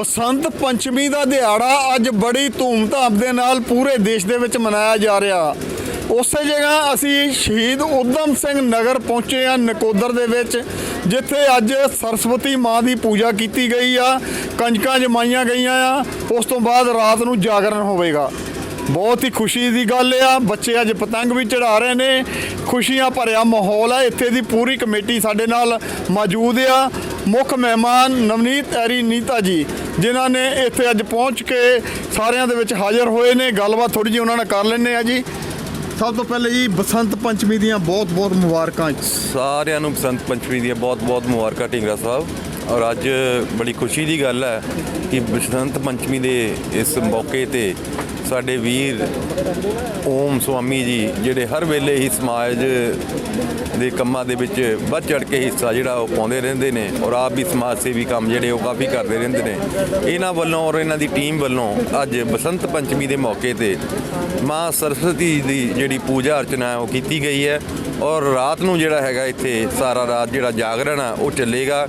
ਬਸੰਤ ਪੰਚਮੀ ਦਾ ਦਿਹਾੜਾ ਅੱਜ ਬੜੀ ਧੂਮਧਾਮ ਦੇ ਨਾਲ ਪੂਰੇ ਦੇਸ਼ ਦੇ ਵਿੱਚ ਮਨਾਇਆ ਜਾ ਰਿਹਾ। ਉਸੇ ਜਗ੍ਹਾ ਅਸੀਂ ਸ਼ਹੀਦ ਉਦਮ ਸਿੰਘ ਨਗਰ ਪਹੁੰਚੇ ਆ ਨਕੋਦਰ ਦੇ ਵਿੱਚ, ਜਿੱਥੇ ਅੱਜ ਸਰਸਵਤੀ ਮਾਂ ਦੀ ਪੂਜਾ ਕੀਤੀ ਗਈ ਆ। ਕੰਜਕਾਂ ਜਮਾਈਆਂ ਗਈਆਂ ਆ। ਉਸ ਤੋਂ ਬਾਅਦ ਰਾਤ ਨੂੰ ਜਾਗਰਣ ਹੋਵੇਗਾ। ਬਹੁਤ ਹੀ ਖੁਸ਼ੀ ਦੀ ਗੱਲ ਆ। ਬੱਚੇ ਅੱਜ ਪਤੰਗ ਵੀ ਚੜਾ ਰਹੇ ਨੇ। ਖੁਸ਼ੀਆਂ ਭਰਿਆ ਮਾਹੌਲ ਆ। ਇੱਥੇ ਦੀ ਪੂਰੀ ਕਮੇਟੀ ਸਾਡੇ ਨਾਲ ਮੌਜੂਦ ਆ। ਮੁੱਖ ਮਹਿਮਾਨ ਨਵਨੀਤ, ਐਰੀ, ਨੀਤਾ ਜੀ, ਜਿਨ੍ਹਾਂ ਨੇ ਇੱਥੇ ਅੱਜ ਪਹੁੰਚ ਕੇ ਸਾਰਿਆਂ ਦੇ ਵਿੱਚ ਹਾਜ਼ਰ ਹੋਏ ਨੇ। ਗੱਲਬਾਤ ਥੋੜੀ ਜਿਹੀ ਉਹਨਾਂ ਨਾਲ ਕਰ ਲੈਣੇ ਆ ਜੀ। ਸਭ ਤੋਂ ਪਹਿਲੇ ਜੀ, ਬਸੰਤ ਪੰਚਮੀ ਦੀਆਂ ਬਹੁਤ ਬਹੁਤ ਮੁਬਾਰਕਾਂ ਸਾਰਿਆਂ ਨੂੰ ਬਸੰਤ ਪੰਚਮੀ ਦੀਆਂ ਬਹੁਤ-ਬਹੁਤ ਮੁਬਾਰਕਾਂ, ਢਿੰਗਰਾ ਸਾਹਿਬ। ਔਰ ਅੱਜ ਬੜੀ ਖੁਸ਼ੀ ਦੀ ਗੱਲ ਹੈ ਕਿ ਬਸੰਤ ਪੰਚਮੀ ਦੇ ਇਸ ਮੌਕੇ ਤੇ ਸਾਡੇ ਵੀਰ ਓਮ ਸੁਆਮੀ ਜੀ, ਜਿਹੜੇ ਹਰ ਵੇਲੇ ਹੀ ਸਮਾਜ ਦੇ ਕੰਮਾਂ ਦੇ ਵਿੱਚ ਵੱਧ ਚੜ ਕੇ ਹਿੱਸਾ ਜਿਹੜਾ ਉਹ ਪਾਉਂਦੇ ਰਹਿੰਦੇ ਨੇ ਔਰ ਆਪ ਵੀ ਸਮਾਜ ਸੇਵੀ ਕੰਮ ਜਿਹੜੇ ਉਹ ਕਾਫੀ ਕਰਦੇ ਰਹਿੰਦੇ ਨੇ। ਇਹਨਾਂ ਵੱਲੋਂ ਔਰ ਇਹਨਾਂ ਦੀ ਟੀਮ ਵੱਲੋਂ ਅੱਜ ਬਸੰਤ ਪੰਚਮੀ ਦੇ ਮੌਕੇ ਤੇ ਮਾਂ ਸਰਸਵਤੀ ਦੀ ਜਿਹੜੀ ਪੂਜਾ ਅਰਚਨਾ ਉਹ ਕੀਤੀ ਗਈ ਹੈ ਔਰ ਰਾਤ ਨੂੰ ਜਿਹੜਾ ਹੈਗਾ ਇੱਥੇ ਸਾਰਾ ਰਾਤ ਜਿਹੜਾ ਜਾਗਰਣ ਆ, ਉਹ ਚੱਲੇਗਾ।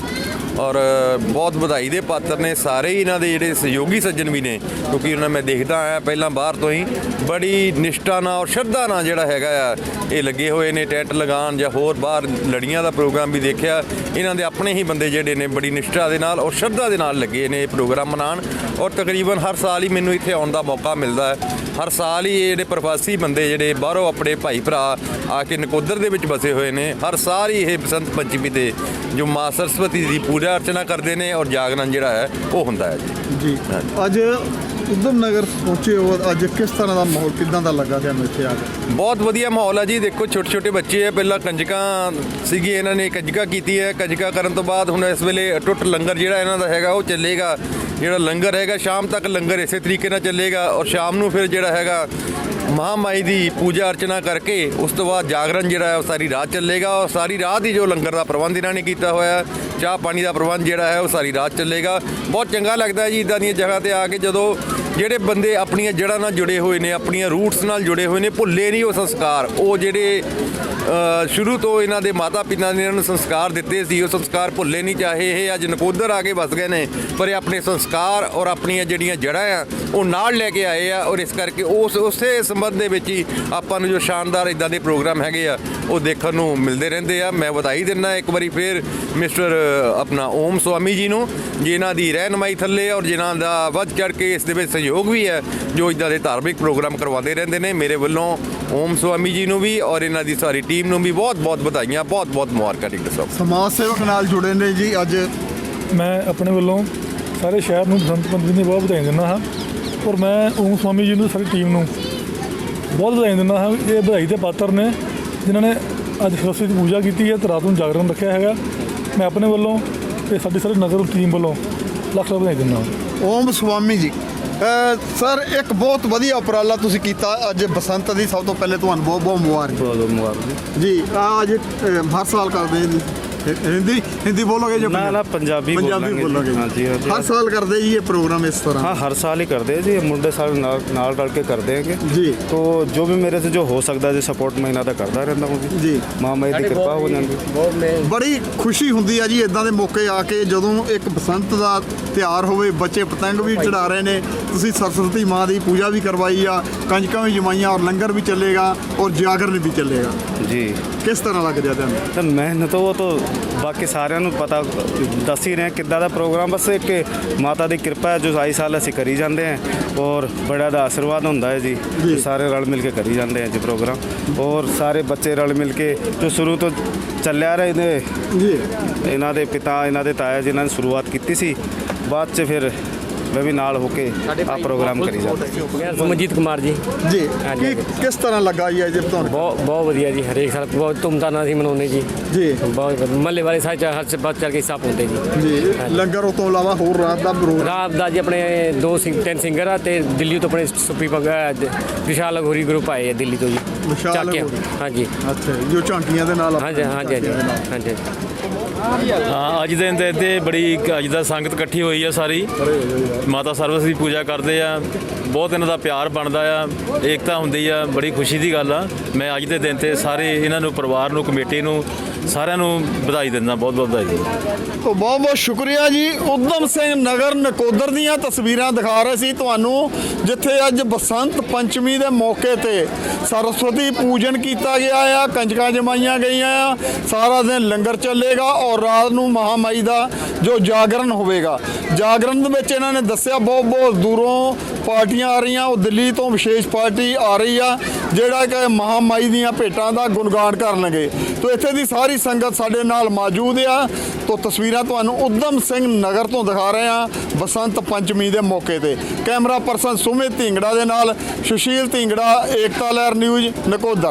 ਔਰ ਬਹੁਤ ਵਧਾਈ ਦੇ ਪਾਤਰ ਨੇ ਸਾਰੇ ਹੀ ਇਹਨਾਂ ਦੇ ਜਿਹੜੇ ਸਹਿਯੋਗੀ ਸੱਜਣ ਵੀ ਨੇ, ਕਿਉਂਕਿ ਉਹਨਾਂ ਮੈਂ ਦੇਖਦਾ ਆਇਆ ਪਹਿਲਾਂ ਬਾਹਰ ਤੋਂ ਹੀ, ਬੜੀ ਨਿਸ਼ਠਾ ਨਾਲ ਔਰ ਸ਼ਰਧਾ ਨਾਲ ਜਿਹੜਾ ਹੈਗਾ ਆ, ਇਹ ਲੱਗੇ ਹੋਏ ਨੇ, ਟੈਂਟ ਲਗਾਉਣ ਜਾਂ ਹੋਰ ਬਾਹਰ ਲੜੀਆਂ ਦਾ ਪ੍ਰੋਗਰਾਮ ਵੀ ਦੇਖਿਆ, ਇਹਨਾਂ ਦੇ ਆਪਣੇ ਹੀ ਬੰਦੇ ਜਿਹੜੇ ਨੇ ਬੜੀ ਨਿਸ਼ਠਾ ਦੇ ਨਾਲ ਔਰ ਸ਼ਰਧਾ ਦੇ ਨਾਲ ਲੱਗੇ ਨੇ ਇਹ ਪ੍ਰੋਗਰਾਮ ਮਨਾਉਣ, ਔਰ ਤਕਰੀਬਨ ਹਰ ਸਾਲ ਹੀ ਮੈਨੂੰ ਇੱਥੇ ਆਉਣ ਦਾ ਮੌਕਾ ਮਿਲਦਾ ਹੈ, ਹਰ ਸਾਲ ਹੀ ਇਹ ਜਿਹੜੇ ਪ੍ਰਵਾਸੀ ਬੰਦੇ ਜਿਹੜੇ ਬਾਹਰੋਂ ਆਪਣੇ ਭਾਈ ਭਰਾ ਆ ਕੇ ਨਕੋਦਰ ਦੇ ਵਿੱਚ ਬਸੇ ਹੋਏ ਨੇ, ਹਰ ਸਾਲ ਹੀ ਇਹ ਬਸੰਤ ਪੰਚਮੀ ਤੇ ਜੋ ਮਾਂ ਸਰਸਵਤੀ ਦੀ ਪੂਜਾ ਅਰਚਨਾ ਕਰਦੇ ਨੇ ਔਰ ਜਾਗਰਣ ਜਿਹੜਾ ਹੈ ਉਹ ਹੁੰਦਾ ਹੈ ਜੀ। ਜੀ। ਅੱਜ ਉਦਮ ਨਗਰ ਪਹੁੰਚੇ ਹੋ ਅੱਜ ਕਿਸ ਤਰ੍ਹਾਂ ਦਾ ਮਾਹੌਲ ਕਿਦਾਂ ਦਾ ਲੱਗਾ ਤੁਹਾਨੂੰ ਇੱਥੇ ਆ ਕੇ? ਬਹੁਤ ਵਧੀਆ ਮਾਹੌਲ ਹੈ ਜੀ। ਦੇਖੋ ਛੋਟੇ ਛੋਟੇ ਬੱਚੇ ਹੈ ਪਹਿਲਾਂ ਕੰਜਕਾਂ ਸੀਗੀ ਇਹਨਾਂ ਨੇ ਕੰਜਕਾਂ ਕੀਤੀ ਹੈ। ਕੰਜਕਾਂ ਕਰਨ ਤੋਂ ਬਾਅਦ ਹੁਣ ਇਸ ਵੇਲੇ ਟੁੱਟ ਲੰਗਰ ਜਿਹੜਾ ਇਹਨਾਂ ਦਾ ਹੈਗਾ ਉਹ ਚੱਲੇਗਾ। ਜਿਹੜਾ ਲੰਗਰ ਹੈਗਾ ਸ਼ਾਮ ਤੱਕ ਲੰਗਰ ਇਸੇ ਤਰੀਕੇ ਨਾਲ ਚੱਲੇਗਾ ਔਰ ਸ਼ਾਮ ਨੂੰ ਫਿਰ ਜਿਹੜਾ ਹੈਗਾ ਮਹਾਮਾਈ ਦੀ ਪੂਜਾ ਅਰਚਨਾ ਕਰਕੇ ਉਸ ਤੋਂ ਬਾਅਦ ਜਾਗਰਣ ਜਿਹੜਾ ਹੈ ਉਹ ਸਾਰੀ ਰਾਤ ਚੱਲੇਗਾ ਔਰ ਸਾਰੀ ਰਾਤ ਹੀ ਜੋ ਲੰਗਰ ਦਾ ਪ੍ਰਬੰਧ ਇਹਨਾਂ ਨੇ ਕੀਤਾ ਹੋਇਆ ਚਾਹ ਪਾਣੀ ਦਾ ਪ੍ਰਬੰਧ ਜਿਹੜਾ ਹੈ ਉਹ ਸਾਰੀ ਰਾਤ ਚੱਲੇਗਾ। ਬਹੁਤ ਚੰਗਾ ਲੱਗਦਾ ਜੀ, ਇਦਾਂ ਦੀਆਂ ਜਗ੍ਹਾ ਤੇ ਆ ਕੇ ਜਦੋਂ ਜਿਹੜੇ ਬੰਦੇ ਆਪਣੀਆਂ ਜੜ੍ਹਾਂ ਨਾਲ ਜੁੜੇ ਹੋਏ ਨੇ, ਆਪਣੀਆਂ ਰੂਟਸ ਨਾਲ ਜੁੜੇ ਹੋਏ ਨੇ, ਭੁੱਲੇ ਨਹੀਂ ਉਹ ਸੰਸਕਾਰ। ਉਹ ਜਿਹੜੇ ਸ਼ੁਰੂ ਤੋਂ ਇਹਨਾਂ ਦੇ ਮਾਤਾ ਪਿਤਾ ਨੇ ਇਹਨਾਂ ਨੂੰ ਸੰਸਕਾਰ ਦਿੱਤੇ ਸੀ, ਉਹ ਸੰਸਕਾਰ ਭੁੱਲੇ ਨਹੀਂ, ਚਾਹੇ ਇਹ ਅੱਜ ਨਕੋਦਰ ਆ ਕੇ ਵਸ ਗਏ ਨੇ, ਪਰ ਇਹ ਆਪਣੇ ਸੰਸਕਾਰ ਔਰ ਆਪਣੀਆਂ ਜਿਹੜੀਆਂ ਜੜ੍ਹਾਂ ਆ, ਉਹ ਨਾਲ ਲੈ ਕੇ ਆਏ ਆ ਔਰ ਇਸ ਕਰਕੇ ਉਸ, ਉਸੇ ਸੰਬੰਧ ਦੇ ਵਿੱਚ ਹੀ ਆਪਾਂ ਨੂੰ ਜੋ ਸ਼ਾਨਦਾਰ ਇਦਾਂ ਦੇ ਪ੍ਰੋਗਰਾਮ ਹੈਗੇ ਆ, ਉਹ ਦੇਖਣ ਨੂੰ ਮਿਲਦੇ ਰਹਿੰਦੇ ਆ। ਮੈਂ ਵਧਾਈ ਦਿੰਦਾ ਇੱਕ ਵਾਰੀ ਫੇਰ ਮਿਸਟਰ ਆਪਣਾ ਓਮ ਸਵਾਮੀ ਜੀ ਨੂੰ, ਜਿਨ੍ਹਾਂ ਦੀ ਰਹਿਨਮਾਈ ਥੱਲੇ ਔਰ ਜਿਨ੍ਹਾਂ ਦਾ ਵੱਧ ਚੜ ਕੇ ਇਸ ਦੇ ਵਿੱਚ ਸਹਿਯੋਗ ਵੀ ਹੈ ਜੋ ਇਦਾਂ ਦੇ ਧਾਰਮਿਕ ਪ੍ਰੋਗਰਾਮ ਕਰਵਾਉਂਦੇ ਰਹਿੰਦੇ ਨੇ। ਮੇਰੇ ਵੱਲੋਂ ਓਮ ਸਵਾਮੀ ਜੀ ਨੂੰ ਵੀ ਔਰ ਇਹਨਾਂ ਦੀ ਸਾਰੀ ਟੀਮ ਨੂੰ ਵੀ ਬਹੁਤ ਬਹੁਤ ਵਧਾਈਆਂ ਬਹੁਤ ਬਹੁਤ ਮੁਬਾਰਕਾਂ ਡਾਕਟਰ ਸਾਹਿਬ ਸਮਾਜ ਸੇਵਕ ਨਾਲ ਜੁੜੇ ਨੇ ਜੀ ਅੱਜ। ਮੈਂ ਆਪਣੇ ਵੱਲੋਂ ਸਾਰੇ ਸ਼ਹਿਰ ਨੂੰ ਬਸੰਤ ਪੰਚਮੀ ਦੀ ਬਹੁਤ ਵਧਾਈ ਦਿੰਦਾ ਹਾਂ ਔਰ ਮੈਂ ਓਮ ਸਵਾਮੀ ਜੀ ਨੂੰ ਸਾਰੀ ਟੀਮ ਨੂੰ ਬਹੁਤ ਵਧਾਈ ਦਿੰਦਾ ਹਾਂ। ਇਹ ਵਧਾਈ ਦੇ ਪਾਤਰ ਨੇ ਜਿਨ੍ਹਾਂ ਨੇ ਅੱਜ ਸਰਸਵਤੀ ਦੀ ਪੂਜਾ ਕੀਤੀ ਹੈ ਤੇ ਰਾਤ ਨੂੰ ਜਾਗਰਣ ਰੱਖਿਆ ਹੈਗਾ। ਮੈਂ ਆਪਣੇ ਵੱਲੋਂ ਤੇ ਸਾਡੀ ਸਾਰੀ ਨਗਰ ਟੀਮ ਵੱਲੋਂ ਲੱਖ ਲੱਖ ਵਧਾਈ ਦਿੰਦਾ ਹਾਂ। ਓਮ ਸਵਾਮੀ ਜੀ। ਸਰ ਇੱਕ ਬਹੁਤ ਵਧੀਆ ਉਪਰਾਲਾ ਤੁਸੀਂ ਕੀਤਾ। ਅੱਜ ਬਸੰਤ ਦੀ ਸਭ ਤੋਂ ਪਹਿਲੇ ਤੁਹਾਨੂੰ ਬਹੁਤ ਬਹੁਤ ਮੁਬਾਰਕ। ਬਹੁਤ ਬਹੁਤ ਮੁਬਾਰਕ ਜੀ। ਆ ਅੱਜ ਹਰ ਸਾਲ ਕਰਦੇ ਜੀ। ਹਿੰਦੀ ਹਿੰਦੀ ਬੋਲੋਗੇ ਜਾਂ ਨਾ ਨਾ ਪੰਜਾਬੀ ਪੰਜਾਬੀ ਬੋਲਾਂਗੇ ਬੋਲੋਗੇ ਹਾਂਜੀ ਹਾਂਜੀ ਹਰ ਸਾਲ ਕਰਦੇ ਜੀ ਇਹ ਪ੍ਰੋਗਰਾਮ ਇਸ ਤਰ੍ਹਾਂ हाँ हर साल ही करते हैं जी ये मुंडे साल नाल नाल रल के कर देंगे जी। तो जो भी मेरे से जो हो सकता है जी सपोर्ट महीना तक करता रहता हूँ जी ਜੀ माँ माई की कृपा हो जाएगी ਬੜੀ ਖੁਸ਼ੀ ਹੁੰਦੀ ਆ ਜੀ ਇਦਾਂ ਦੇ ਮੌਕੇ ਆ ਕੇ ਜਦੋਂ ਇੱਕ ਬਸੰਤ ਦਾ ਤਿਉਹਾਰ ਹੋਵੇ ਬੱਚੇ ਪਤੰਗ ਵੀ ਚੜਾ ਰਹੇ ਨੇ ਤੁਸੀਂ ਸਰਸਵਤੀ ਮਾਂ ਦੀ ਪੂਜਾ ਵੀ ਕਰਵਾਈ ਆ ਕੰਜਕਾਂ ਵੀ ਜਮਾਈਆਂ ਔਰ ਲੰਗਰ ਵੀ ਚੱਲੇਗਾ ਔਰ ਜਾਗਰਣ ਵੀ ਚੱਲੇਗਾ जी ਕਿਸ ਤਰ੍ਹਾਂ ਲੱਗ ਰਿਹਾ ਤੁਹਾਨੂੰ ਤਾਂ ਮਿਹਨਤ ਉਹ ਤਾਂ ਬਾਕੀ ਸਾਰਿਆਂ ਨੂੰ ਪਤਾ ਦੱਸ ਹੀ ਰਹੇ ਕਿੱਦਾਂ ਦਾ ਪ੍ਰੋਗਰਾਮ। ਬਸ ਇੱਕ ਮਾਤਾ ਦੀ ਕਿਰਪਾ ਹੈ ਜੋ ਆਈ ਸਾਲ ਅਸੀਂ ਕਰੀ ਜਾਂਦੇ ਹਾਂ ਔਰ ਬੜਾ ਦਾ ਆਸ਼ੀਰਵਾਦ ਹੁੰਦਾ ਹੈ ਜੀ। ਜੀ। ਸਾਰੇ ਰਲ ਮਿਲ ਕੇ ਕਰੀ ਜਾਂਦੇ ਹਾਂ ਜੀ ਪ੍ਰੋਗਰਾਮ। ਔਰ ਸਾਰੇ ਬੱਚੇ ਰਲ ਮਿਲ ਕੇ ਜੋ ਸ਼ੁਰੂ ਤੋਂ ਚੱਲਿਆ ਰਹੇ ਨੇ ਜੀ। ਇਹਨਾਂ ਦੇ ਪਿਤਾ ਇਹਨਾਂ ਦੇ ਤਾਇਆ ਜਿਨ੍ਹਾਂ ਨੇ ਸ਼ੁਰੂਆਤ ਕੀਤੀ ਸੀ। ਬਾਅਦ ਚ ਫਿਰ ਮੈਂ ਵੀ ਨਾਲ ਹੋ ਕੇ ਆ ਪ੍ਰੋਗਰਾਮ ਕਰੀ ਜਾਂਦਾ ਮਨਜੀਤ ਕੁਮਾਰ ਜੀ। ਜੀ ਕੀ ਕਿਸ ਤਰ੍ਹਾਂ ਲੱਗਾ ਜੀ ਅੱਜ ਤੁਹਾਨੂੰ? ਬਹੁਤ ਬਹੁਤ ਵਧੀਆ ਜੀ ਹਰੇਕ ਸਾਲ ਬਹੁਤ ਧੂਮਧਾਮ ਨਾਲ ਅਸੀਂ ਮਨਾਉਂਦੇ ਜੀ। ਜੀ। ਬਹੁਤ ਮੱਲੇ ਵਾਲੇ ਸਾਰੇ ਚਾਹ ਹਰ ਬਾਤ ਚੱਲ ਕੇ ਹਿੱਸਾ ਪਾਉਂਦੇ ਜੀ। ਜੀ ਲੰਗਰ ਤੋਂ ਇਲਾਵਾ ਹੋਰ ਰਾਤ ਦਾ ਪ੍ਰੋਗਰਾਮ ਰਾਤ ਦਾ ਜੀ ਆਪਣੇ ਦੋ ਸਿੰਘ ਤਿੰਨ ਸਿੰਗਰ ਆ ਤੇ ਦਿੱਲੀ ਤੋਂ ਆਪਣੇ ਸੁਪੀ ਪੰਗਾ ਵਿਸ਼ਾਲ ਅਘੋਰੀ ਗਰੁੱਪ ਆਏ ਆ ਦਿੱਲੀ ਤੋਂ ਜੀ। ਵਿਸ਼ਾਲ। ਹਾਂਜੀ। ਅੱਛਾ ਜੀ, ਜੋ ਝਾਂਕੀਆਂ ਦੇ ਨਾਲ ਹਾਂਜੀ ਹਾਂਜੀ ਹਾਂਜੀ ਹਾਂਜੀ। ਹਾਂ ਅੱਜ ਦੇ ਦਿਨ ਤੇ ਤੇ ਬੜੀ ਅੱਜ ਦਾ ਸੰਗਤ ਇਕੱਠੀ ਹੋਈ ਆ ਸਾਰੀ। ਮਾਤਾ ਸਰਵਿਸ ਦੀ ਪੂਜਾ ਕਰਦੇ ਆ। ਬਹੁਤ ਇਹਨਾਂ ਦਾ ਪਿਆਰ ਬਣਦਾ ਆ। ਏਕਤਾ ਹੁੰਦੀ ਆ। ਬੜੀ ਖੁਸ਼ੀ ਦੀ ਗੱਲ ਆ। ਮੈਂ ਅੱਜ ਦੇ ਦਿਨ ਤੇ ਸਾਰੇ ਇਹਨਾਂ ਨੂੰ ਪਰਿਵਾਰ ਨੂੰ ਕਮੇਟੀ ਨੂੰ ਸਾਰਿਆਂ ਨੂੰ ਵਧਾਈ ਦਿੰਦਾ, ਬਹੁਤ ਬਹੁਤ ਵਧਾਈ ਦਿੰਦਾ। ਤੋ ਬਹੁਤ ਬਹੁਤ ਸ਼ੁਕਰੀਆ ਜੀ। ਉਦਮ ਸਿੰਘ ਨਗਰ ਨਕੋਦਰ ਦੀਆਂ ਤਸਵੀਰਾਂ ਦਿਖਾ ਰਹੇ ਸੀ ਤੁਹਾਨੂੰ, ਜਿੱਥੇ ਅੱਜ ਬਸੰਤ ਪੰਚਮੀ ਦੇ ਮੌਕੇ ਤੇ ਸਰਸਵਤੀ ਪੂਜਨ ਕੀਤਾ ਗਿਆ ਆ, ਕੰਜਕਾਂ ਜਮਾਈਆਂ ਗਈਆਂ ਆ, ਸਾਰਾ ਦਿਨ ਲੰਗਰ ਚੱਲੇਗਾ ਔਰ ਰਾਤ ਨੂੰ ਮਹਾਮਾਈ ਦਾ ਜੋ ਜਾਗਰਣ ਹੋਵੇਗਾ। ਜਾਗਰਣ ਦੇ ਵਿੱਚ ਇਹਨਾਂ ਨੇ ਦੱਸਿਆ, ਬਹੁਤ ਬਹੁਤ ਦੂਰੋਂ ਪਾਰਟੀਆਂ ਆ ਰਹੀਆਂ, ਉਹ ਦਿੱਲੀ ਤੋਂ ਵਿਸ਼ੇਸ਼ ਪਾਰਟੀ ਆ ਰਹੀ ਆ, ਜਿਹੜਾ ਕਿ ਮਹਾਮਾਈ ਦੀਆਂ ਭੇਟਾਂ ਦਾ ਗੁਣਗਾਨ ਕਰਨਗੇ। ਤੋ ਇੱਥੇ ਦੀ ਸਾਰੀ ਸੰਗਤ ਸਾਡੇ ਨਾਲ ਮੌਜੂਦ ਆ। ਤੋ ਤਸਵੀਰਾਂ ਤੁਹਾਨੂੰ ਉਦਮ ਸਿੰਘ ਨਗਰ ਤੋਂ ਦਿਖਾ ਰਹੇ ਆ, ਬਸੰਤ ਪੰਚਮੀ ਦੇ ਮੌਕੇ ਤੇ। ਕੈਮਰਾ ਪਰਸਨ ਸੁਮਿਤ ਢਿੰਗੜਾ ਦੇ ਨਾਲ, ਸੁਸ਼ੀਲ ਢਿੰਗੜਾ, ਏਕਤਾ ਲਹਿਰ ਨਿਊਜ਼, ਨਕੋਦਰ।